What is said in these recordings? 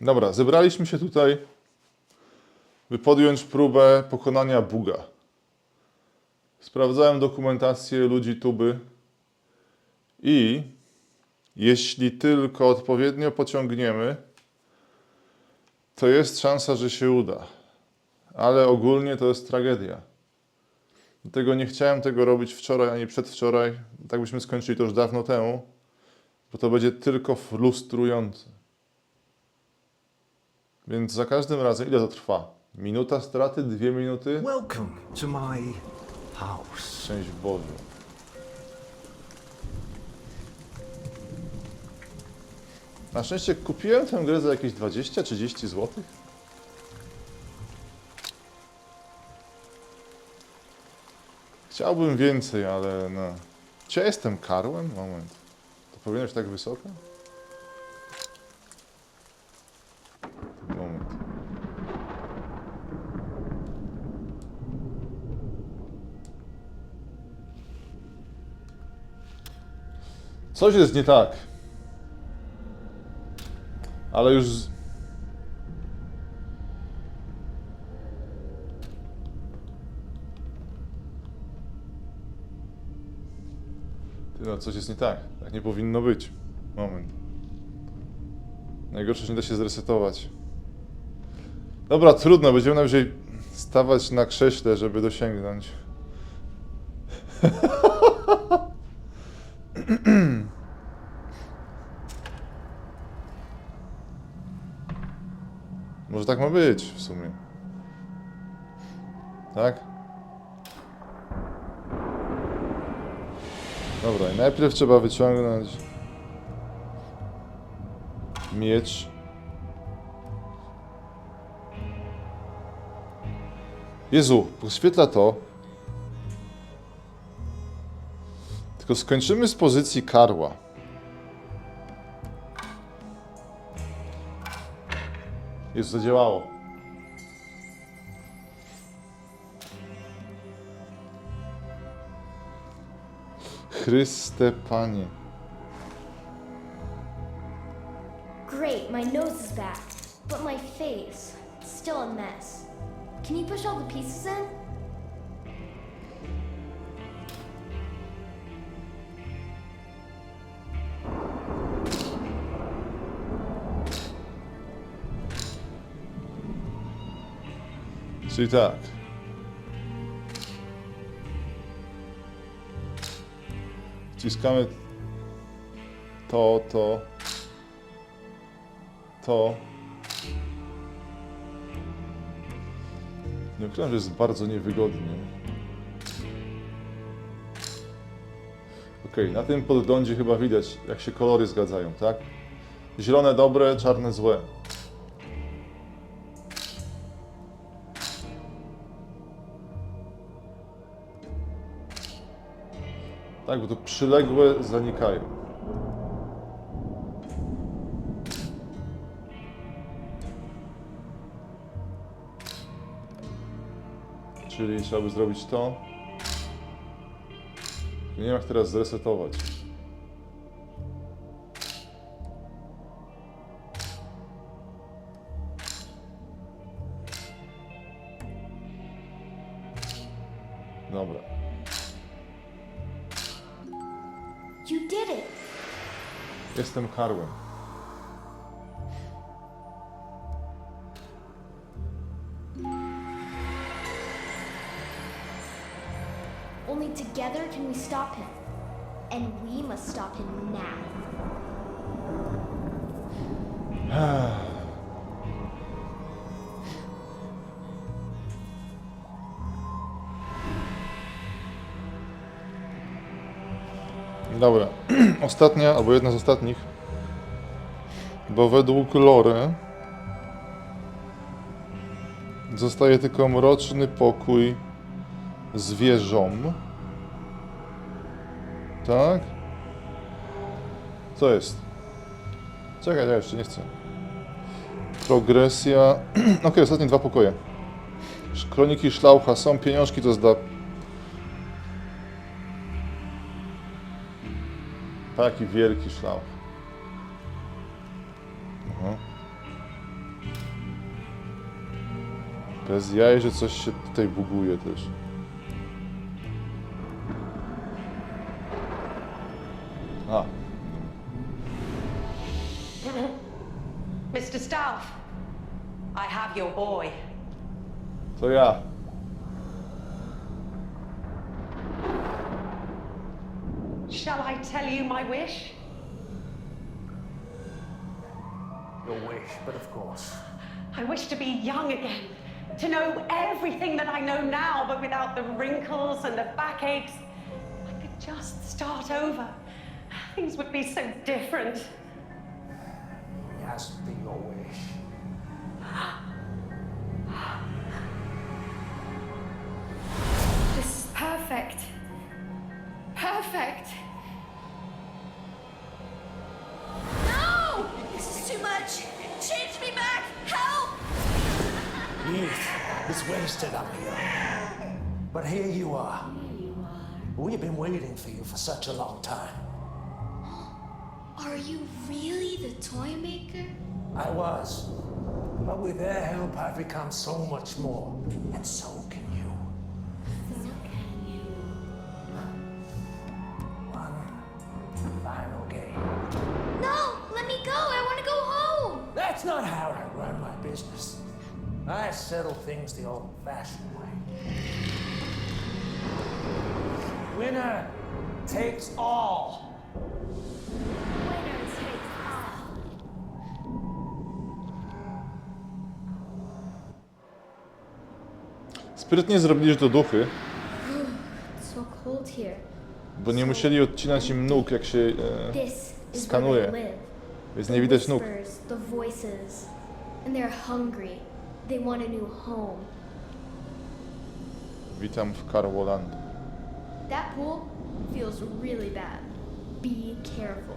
Dobra, zebraliśmy się tutaj, by podjąć próbę pokonania buga. Sprawdzałem dokumentację ludzi tuby i jeśli tylko odpowiednio pociągniemy, to jest szansa, że się uda. Ale ogólnie to jest tragedia. Dlatego nie chciałem tego robić wczoraj ani przedwczoraj. Tak byśmy skończyli to już dawno temu, bo to będzie tylko frustrujące. Więc za każdym razem, ile to trwa? Minuta straty, dwie minuty? Welcome to my house. Szczęść Boże. Na szczęście kupiłem tę grę za jakieś 20-30 zł. Chciałbym więcej, ale no. Czy ja jestem karłem? Moment. To powinno być tak wysoko? Moment. Coś jest nie tak. Ale już. z- Ty no, coś jest nie tak. Tak nie powinno być. Moment. Najgorsze, że nie da się zresetować. Dobra, trudno. Będziemy najwyżej stawać na krześle, żeby dosięgnąć. Może tak ma być w sumie. Tak? Dobra, i najpierw trzeba wyciągnąć miecz. Jezu, podświetla to. Tylko skończymy z pozycji karła. Jezu, zadziałało. Chryste Panie. Czyli tak. Wciskamy to, to, to. Nie ukrywam, że jest bardzo niewygodnie. Okej, na tym podglądzie chyba widać, jak się kolory zgadzają, tak? Zielone dobre, czarne złe. Tak, bo to przyległe zanikają. Czyli trzeba by zrobić to. Nie wiem jak teraz zresetować. Karłem. Only together can we stop him. And we must stop him now. Ostatnia, albo jedna z ostatnich. Bo według lore zostaje tylko mroczny pokój z. Tak? Co jest? Czekaj, ja jeszcze nie chcę. Progresja. Okej, ostatnie dwa pokoje. Kroniki Szlaucha są, pieniążki to zda. Taki wielki szlauch. Bez jaj, że coś się tutaj buguje też. A, Mr. Staff, I have your boy. to ja. Shall I tell you my wish? Your wish, but of course. I wish to be young again, to know everything that I know now, but without the wrinkles and the backaches. I could just start over. Things would be so different. But here you are. We've been waiting for you for such a long time. Are you really the toy maker? I was. But with their help, I've become so much more. And so things the old fashioned way. Winner takes all. Winners take all. Sprytnie zrobili, że to duchy, so cold here. bo nie musieli odcinać im nóg, jak się... E, Skanuje. więc nie widać nóg. Whispers, the voices, and they're hungry. They want a new home. Witam w Carwoland. That pool feels really bad. Be careful.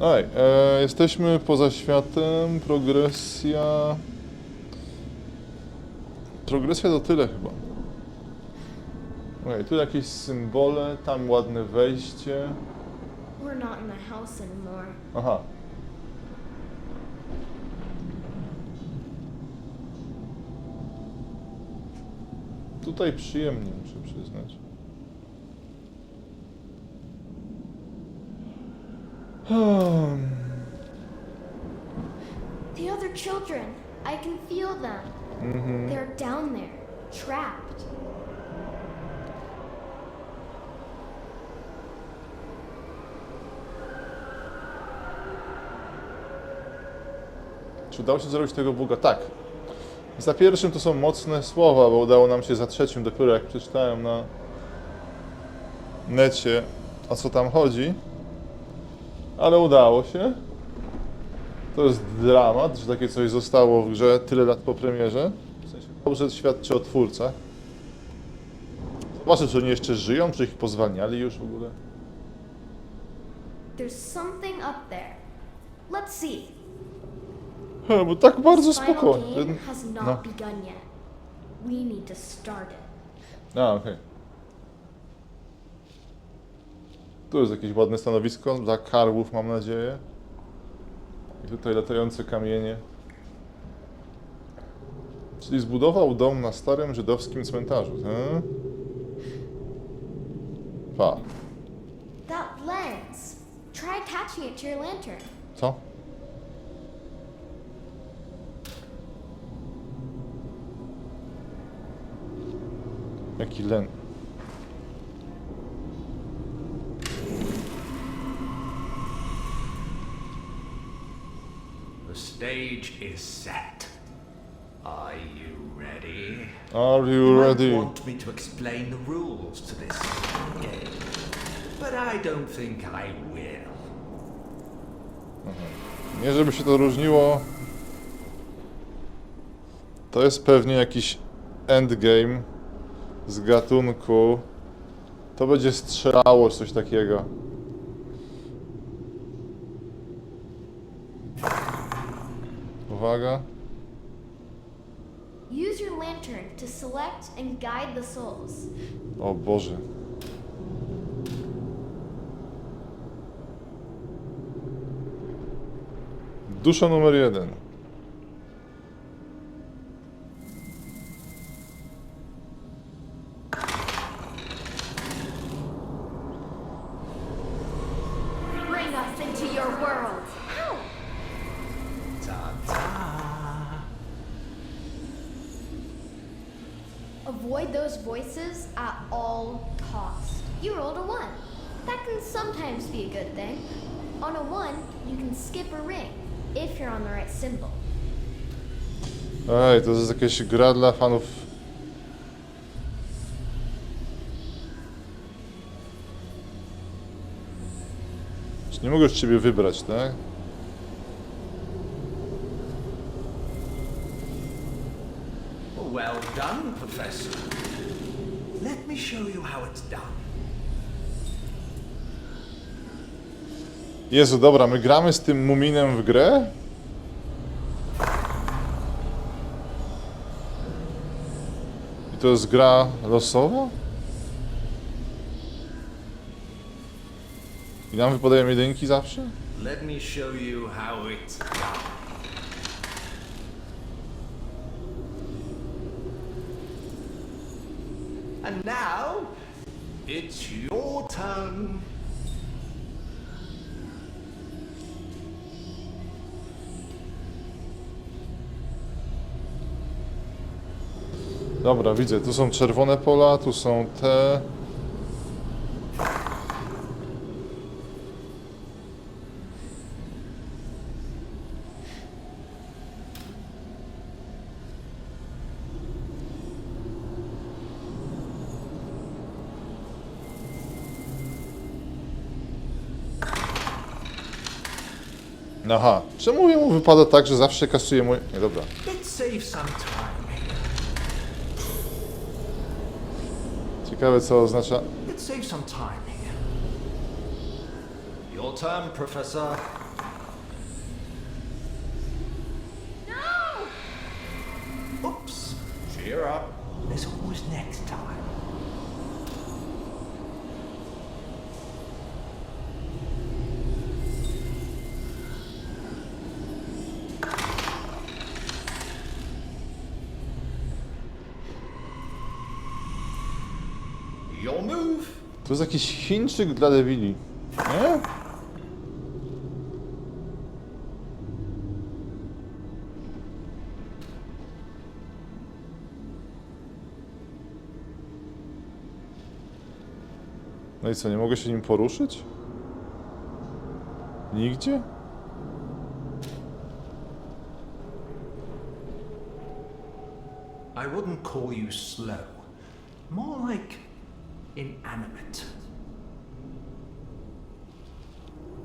Oj, e, jesteśmy poza światem, progresja... Progresja to tyle chyba. Ojej, tu jakieś symbole, tam ładne wejście. We're not in the house anymore. Aha. Tutaj przyjemnie, muszę przyznać. Hmm. The other children, I can feel them. They're down there, trapped. Czy udało się zrobić tego buga? Tak. Za pierwszym to są mocne słowa, bo udało nam się za trzecim dopiero jak przeczytałem na necie o co tam chodzi. Ale udało się. To jest dramat, że takie coś zostało w grze tyle lat po premierze. W sensie dobrze świadczy o twórcach. Zobaczę, czy oni jeszcze żyją, czy ich pozwalniali już w ogóle. There's something up there. Let's see. He, bo tak bardzo spokojnie. No. A, okej. Tu jest jakieś ładne stanowisko dla karłów, mam nadzieję. I tutaj latające kamienie. Czyli zbudował dom na starym żydowskim cmentarzu, hmm? Pa. That lens. Try attaching it to your lantern. Co? Jaki len... The stage is set. Are you ready? Are you ready? want me to explain the rules to this game, but I don't think I will. Nie żeby się to różniło. To jest pewnie jakiś endgame z gatunku. To będzie strzelało coś takiego. Uwaga. Use your lantern to select and guide the souls. O Boże. Dusza numer jeden. On a one, you can skip a ring if you're on the right symbol. Ej, to jest jakaś gra dla fanów. Czy Nie mogę już ciebie wybrać, tak? Well done, Professor. Let me show you how it's done. Jezu, dobra, my gramy z tym Muminem w grę? I to jest gra losowa? I nam wypadają jedynki zawsze? Let me show you how it's done. And now, it's your turn. Dobra, widzę, tu są czerwone pola, tu są te. Aha, czemu jemu wypada tak, że zawsze kasuje mój... Nie, dobra. Let's save some time. Ciekawe co oznacza... Let's save some time here. Your turn, Professor. No! Oops. Cheer up. There's always next time. Jest jakiś Chińczyk dla debili. Nie? No i co, nie mogę się nim poruszyć? Nigdzie? I wouldn't call you slow. More like inanimate.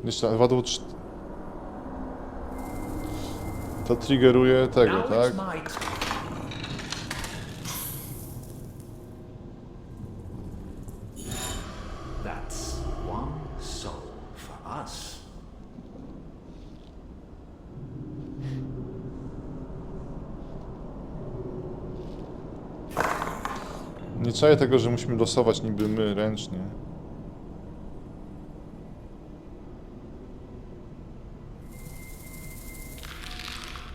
Jeszcze trz... To triggeruje tego, tak? it's my turn. That's one soul for us. Czaję tego, że musimy losować niby my ręcznie.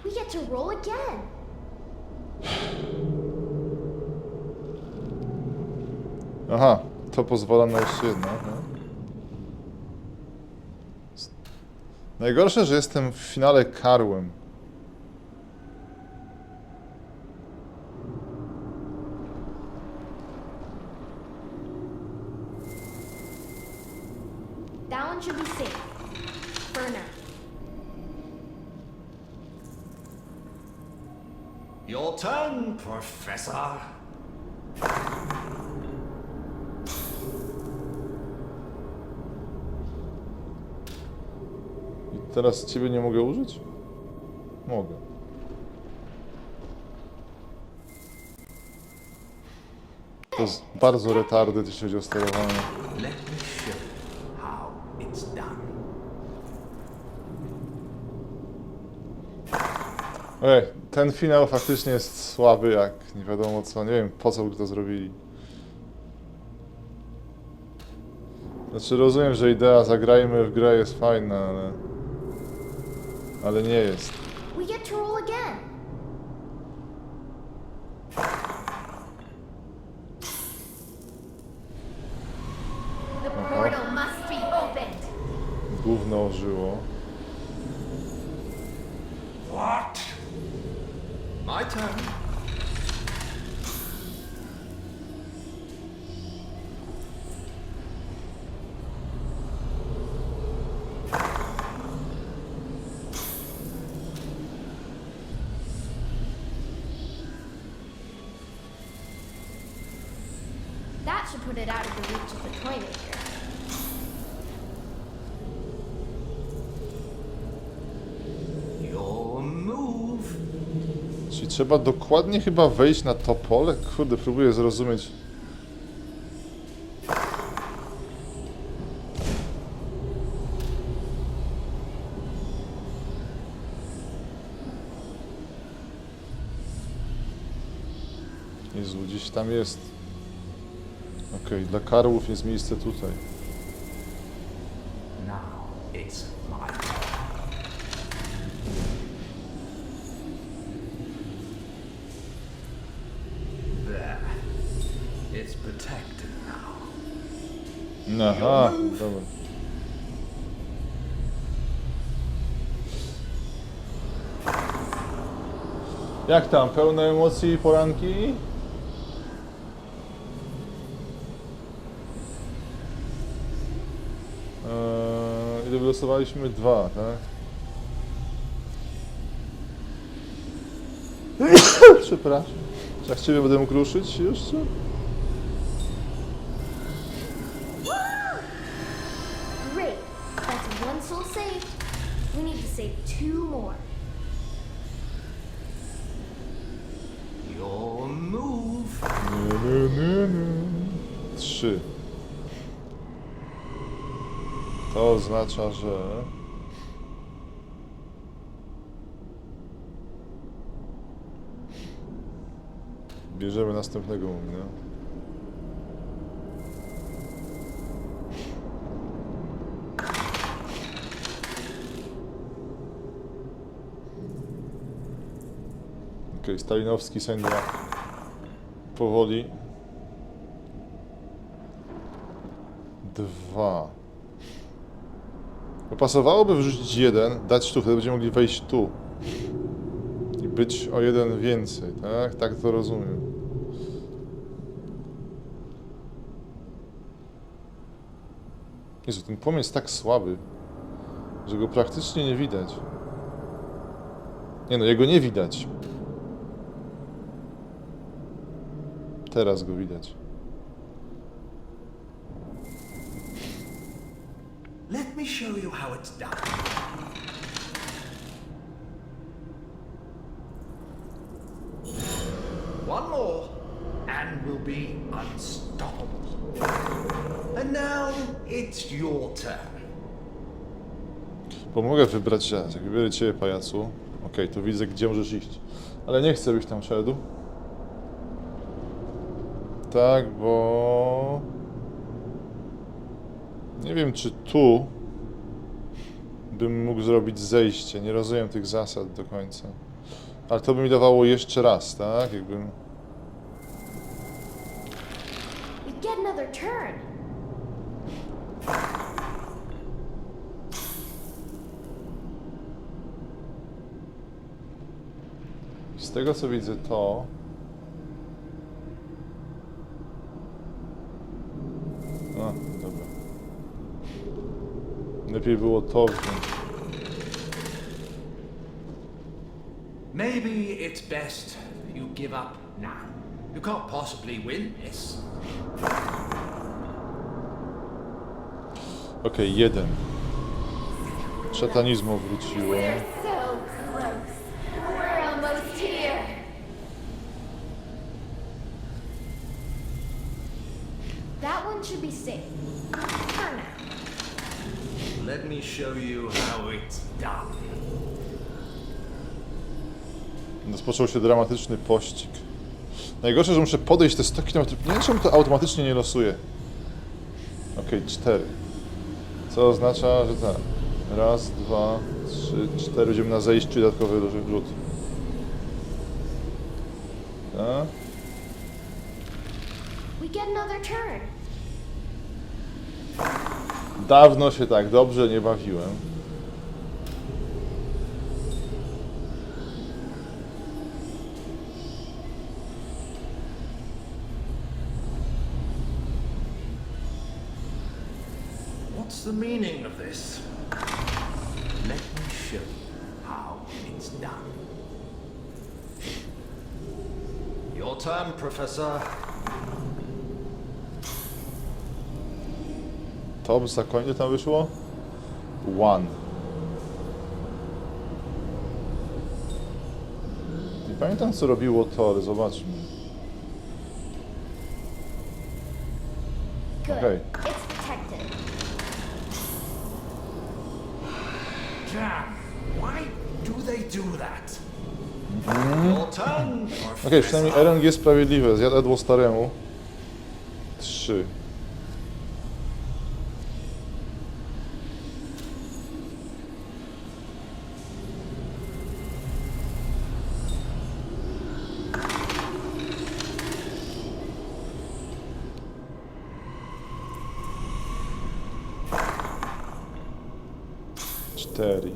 We get to roll again. Aha, to pozwala na jeszcze jedno. S- Najgorsze, że jestem w finale karłem. That one should be safe. For now. Your turn, Professor. I teraz ciebie nie mogę użyć? Mogę. To jest bardzo retardy, jeśli chodzi o sterowanie. Ej, ten finał faktycznie jest słaby jak nie wiadomo co. Nie wiem po co by to zrobili. Znaczy rozumiem, że idea zagrajmy w grę jest fajna, ale... Ale nie jest. We get to roll again. The portal must be opened. Gówno żyło. What? My turn. should put it out of the reach of the toy maker. Your move. Czyli trzeba dokładnie chyba wejść na to pole? Kurde, próbuję zrozumieć. Jezu, gdzieś tam jest. Okej, dla karłów jest miejsce tutaj. Now it's my turn. There. It's protected now. Aha, dobra. Jak tam? Pełne emocji poranki? Eee, ile wylosowaliśmy? Dwa, tak? Przepraszam. Czy jak ciebie będę mógł ruszyć? Great. Oznacza, że... Bierzemy następnego mumina. Okej, stalinowski sędzia powoli. Dwa. No pasowałoby wrzucić jeden, dać tu, wtedy będziemy mogli wejść tu. I być o jeden więcej, tak? Tak to rozumiem. Jezu, ten płomień jest tak słaby, że go praktycznie nie widać. Nie no, jego nie widać. Teraz go widać. Let me show you how it's done. One more, and we'll be unstoppable. And now it's your turn. Pomogę wybrać raz. Jak wybiorę ciebie, pajacu. Okej, to widzę, gdzie możesz iść. Ale nie chcę, byś tam szedł. Tak, bo... Nie wiem, czy tu bym mógł zrobić zejście. Nie rozumiem tych zasad do końca. Ale to by mi dawało jeszcze raz, tak? Jakbym... Z tego, co widzę, to... A, dobra. Lepiej było to wziąć. Maybe it's best you give up now. You can't possibly win this. Okej, jeden. Szatanizmu wróciło. That one should be safe. Let me show you how it's done. Rozpoczął się dramatyczny pościg. Najgorsze, że muszę podejść te 100 km. Nie wiem, czemu to automatycznie nie losuje. Okej, cztery. Co oznacza, że tak. Raz, dwa, trzy, cztery. Będziemy na zejściu dodatkowy rzut. Tak? Dawno się tak dobrze nie bawiłem. The meaning of this? Let me show you how it's done. Your turn, Professor. Top zakoń, ile tam wyszło? One. Nie pamiętam co robiło to, ale zobaczmy. Turn, Okej, przynajmniej RNG sprawiedliwe. Zjadło staremu. Trzy. Cztery.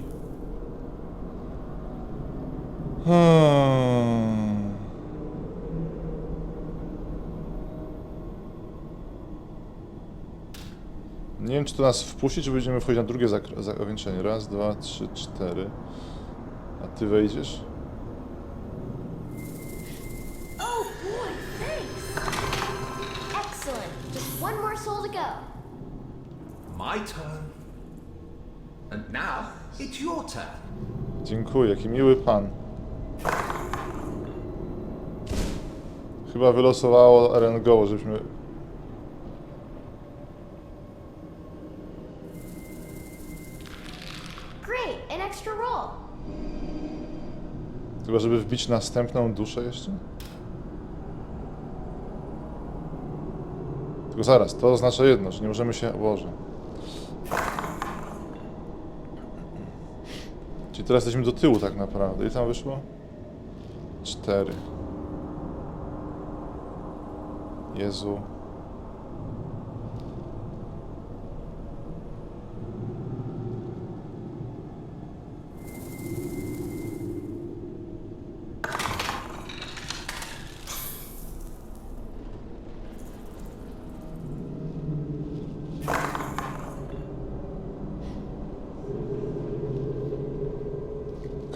Hmm. To nas wpuści, czy będziemy wchodzić na drugie zakończenie. Raz, dwa, trzy, cztery. A ty wejdziesz? Oh boy, thanks. Excellent. Just one more soul to go. My turn. And now it's your turn. Dziękuję, jaki miły pan. Chyba wylosowało RNGO, żebyśmy... Chyba, żeby wbić następną duszę jeszcze? Tylko zaraz, to oznacza jedno, że nie możemy się... Boże. Czyli teraz jesteśmy do tyłu tak naprawdę. I tam wyszło? Cztery. Jezu.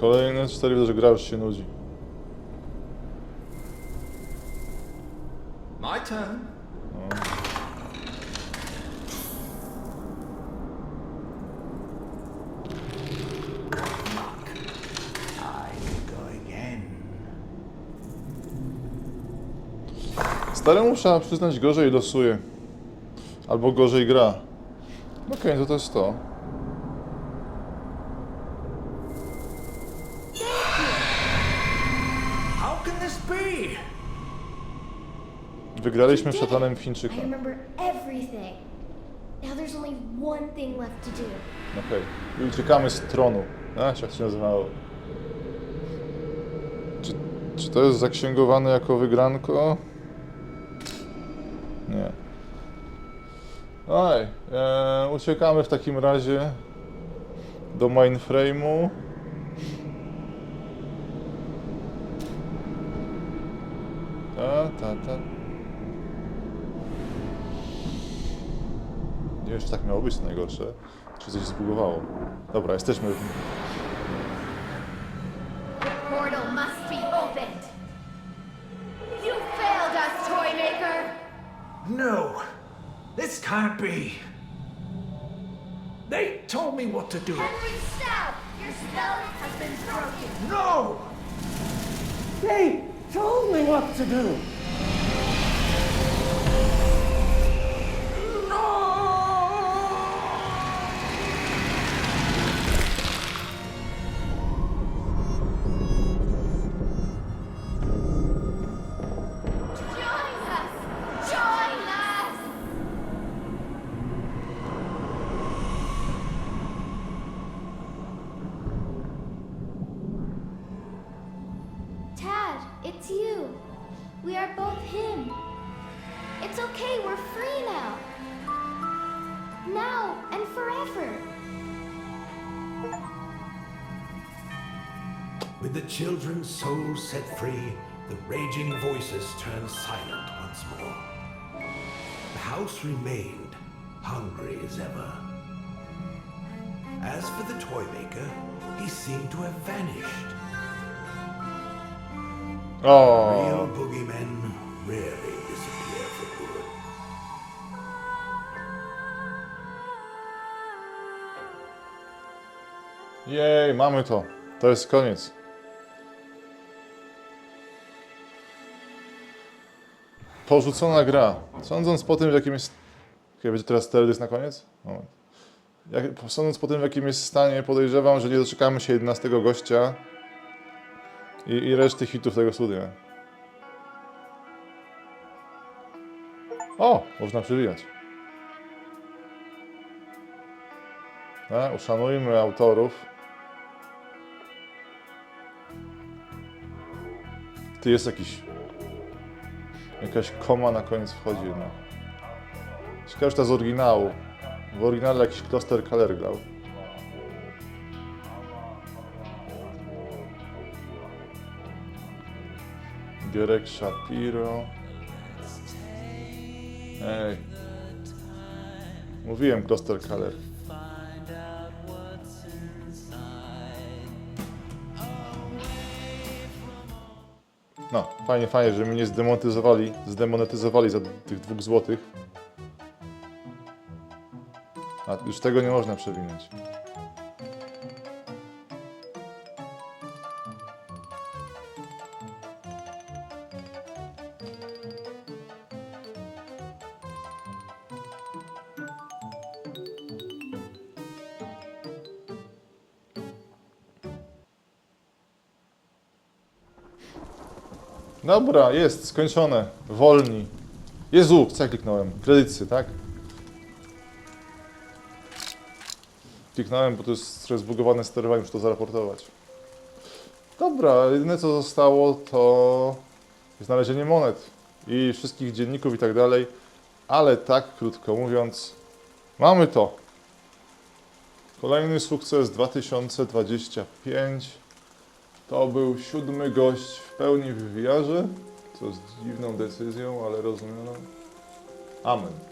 Kolejne cztery, widzę, że gra już się nudzi. My turn. Again. Staremu trzeba przyznać gorzej losuje. Albo gorzej gra. Okej, to to jest to. Can this be? Wygraliśmy szatanem. Chińczyka. I remember everything. Now there's only one thing left to do. Okej. I uciekamy z tronu. A, jak się nazywało. Czy, czy to jest zaksięgowane jako wygranko? Nie. Oj, e, uciekamy w takim razie do mainframe'u. Ta, ta, ta. Nie wiem, czy tak miało być najgorsze. Czy coś zbugowało. Dobra, jesteśmy. Portal must be opened. You failed us, Toymaker. No! This can't be! They told me what to do. Henry Stout, your spell has been broken. No! They told me what to do. soul set free, the raging voices turned silent once more. The house remained, hungry as ever. As for the toy maker, he seemed to have vanished. Oh. Real boogeymen rarely disappear for good. Yay, mamy to. To jest koniec. Porzucona gra. Sądząc po tym, w jakim jest... Chyba będzie teraz teledysk na koniec? Moment. Jak, sądząc po tym, w jakim jest stanie, podejrzewam, że nie doczekamy się 11 gościa i, i reszty hitów tego studia. O! Można przewijać. Tak, uszanujmy autorów. Ty jest jakiś. Jakaś koma na koniec wchodzi jedna. Ciekawe, to z oryginału. W oryginale jakiś Kloster Kaler grał. Gierek Shapiro. Ej. Mówiłem Kloster Kaler. No, fajnie, fajnie, że mnie nie zdemonetyzowali, zdemonetyzowali za tych dwóch złotych. A już tego nie można przewinąć. Dobra, jest, skończone. Wolni. Jezu, co ja kliknąłem? Kredycy, tak? Kliknąłem, bo to jest trochę zbugowane sterowanie, muszę to zaraportować. Dobra, jedyne co zostało to znalezienie monet i wszystkich dzienników i tak dalej, ale tak krótko mówiąc, mamy to. Kolejny sukces 2025. To był siódmy gość w pełni w VR-ze, co z dziwną decyzją, ale rozumianą. Amen.